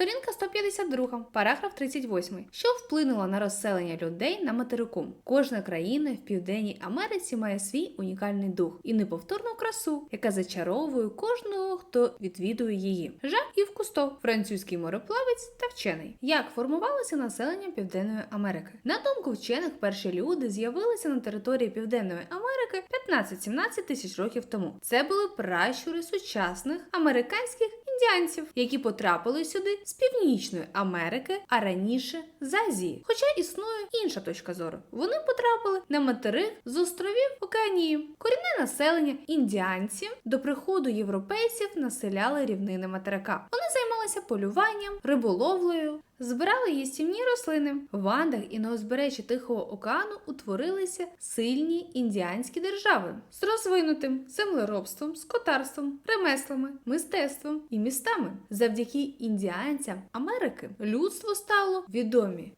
Сторінка 152, параграф 38. Що вплинуло на розселення людей на материку? Кожна країна в Південній Америці має свій унікальний дух і неповторну красу, яка зачаровує кожного, хто відвідує її. Жак Ів Кусто, французький мореплавець та вчений. Як формувалося населення Південної Америки? На думку вчених, перші люди з'явилися на території Південної Америки 15-17 тисяч років тому. Це були пращури сучасних американських індіанців, які потрапили сюди з Північної Америки, а раніше з Азії. Хоча існує інша точка зору. Вони потрапили на материк з островів Океанії. Корінне населення індіанців до приходу європейців населяли рівнини материка. Вони займалися полюванням, риболовлею. Збирали їстівні рослини. В Андах і на узбережжі Тихого океану утворилися сильні індіанські держави з розвинутим землеробством, скотарством, ремеслами, мистецтвом і містами. Завдяки індіанцям Америки людство стало відомі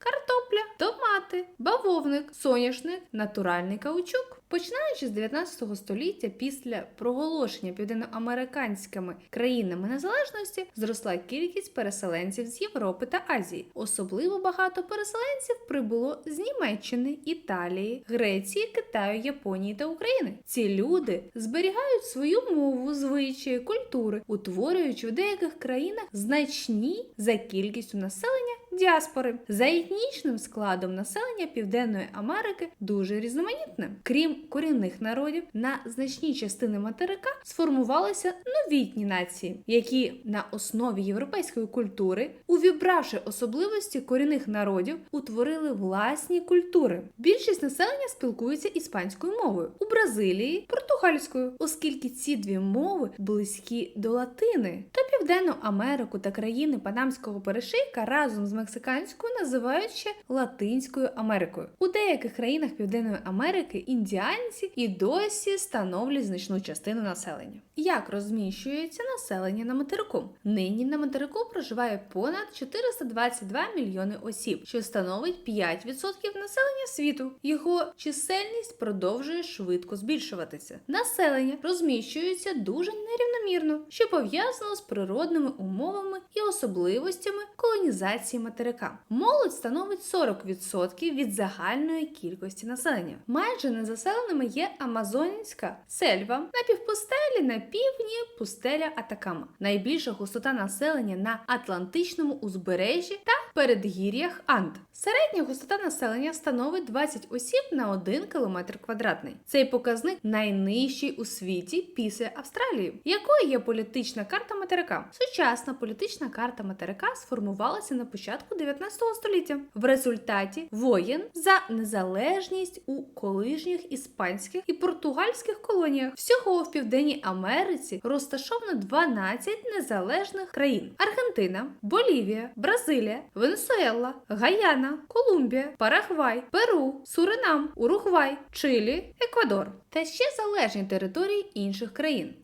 картопля, томати, бавовник, соняшник, натуральний каучук. Починаючи з 19 століття, після проголошення південноамериканськими країнами незалежності, зросла кількість переселенців з Європи та Азії. Особливо багато переселенців прибуло з Німеччини, Італії, Греції, Китаю, Японії та України. Ці люди зберігають свою мову, звичаї, культури, утворюючи в деяких країнах значні за кількістю населення діаспори. За етнічним складом населення Південної Америки дуже різноманітне. Крім корінних народів, на значній частини материка сформувалися новітні нації, які на основі європейської культури, увібравши особливості корінних народів, утворили власні культури. Більшість населення спілкується іспанською мовою у Бразилії португальською, оскільки ці дві мови близькі до латини. То Південну Америку та країни Панамського перешийка разом з мексиканською називають ще Латинською Америкою. У деяких країнах Південної Америки індіанці і досі становлять значну частину населення. Як розміщується населення на материку? Нині на материку проживає понад 422 мільйони осіб, що становить 5% населення світу. Його чисельність продовжує швидко збільшуватися. Населення розміщується дуже нерівномірно, що пов'язано з природними умовами і особливостями колонізації материка. Молодь становить 40% від загальної кількості населення. Майже незаселеними є Амазонська сельва, напівпустелі на півдні пустеля Атакама. Найбільша густота населення на Атлантичному узбережжі та передгір'ях Анд. Середня густота населення становить 20 осіб на 1 км квадратний. Цей показник найнижчий у світі після Австралії. Якою є політична карта материка? Сучасна політична карта материка сформувалася на початку 19 століття в результаті воєн за незалежність у колишніх іспанських і португальських колоніях. Всього в Південній Америці розташовано 12 незалежних країн: Аргентина, Болівія, Бразилія, Венесуела, Гаяна, Колумбія, Парагвай, Перу, Суринам, Уругвай, Чилі, Еквадор. Та ще залежні території інших країн: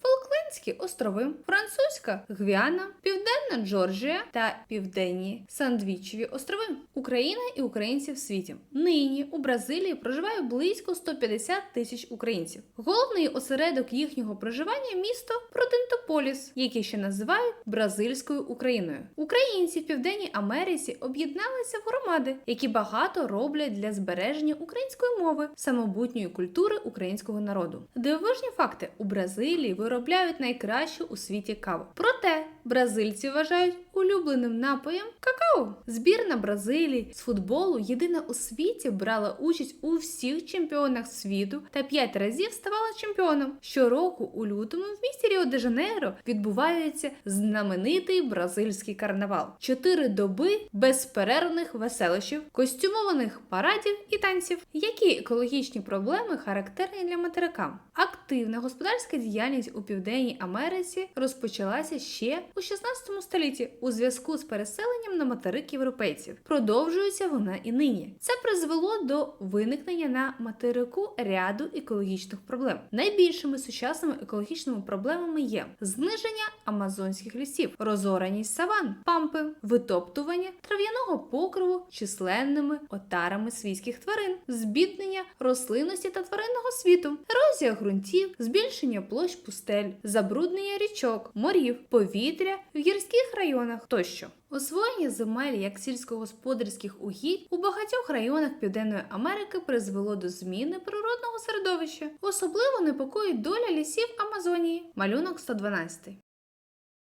Фолклендські острови, Французька Гвіана, Південна Джорджія та Південні Сандвічеві острови, Україна і українці в світі. Нині у Бразилії проживає близько 150 тисяч українців. Головний осередок їхнього проживання місто Протентополіс, яке ще називають бразильською Україною. Українці в Південній Америці об'єдналися в громади, які багато роблять для збереження української мови, самобутньої культури українського народу. Дивовижні факти у Бразилії виробляють найкращу у світі каву. Проте бразильці вважають улюбленим напоєм какао. Збірна Бразилії з футболу єдина у світі брала участь у всіх чемпіонах світу та п'ять разів ставала чемпіоном. Щороку у лютому в місті Ріо де Жанейро відбувається знаменитий бразильський карнавал. Чотири доби безперервних веселощів, костюмованих парадів і танців. Які екологічні проблеми характерні для материка? Активна господарська діяльність у Південній Америці розпочалася ще у 16 столітті у зв'язку з переселенням на материк європейців. Продовжується вона і нині. Це призвело до виникнення на материку ряду екологічних проблем. Найбільшими сучасними екологічними проблемами є зниження амазонських лісів, розораність саван, пампи, витоптування трав'яного покриву численними отарами свійських тварин, збіднення рослинності та тваринного світу, ерозія ґрунтів, збільшення площ пустель, забруднення річок, морів, повітря повітря в гірських районах тощо. Освоєння земель як сільськогосподарських угідь у багатьох районах Південної Америки призвело до зміни природного середовища. Особливо непокоїть доля лісів Амазонії. Малюнок 112.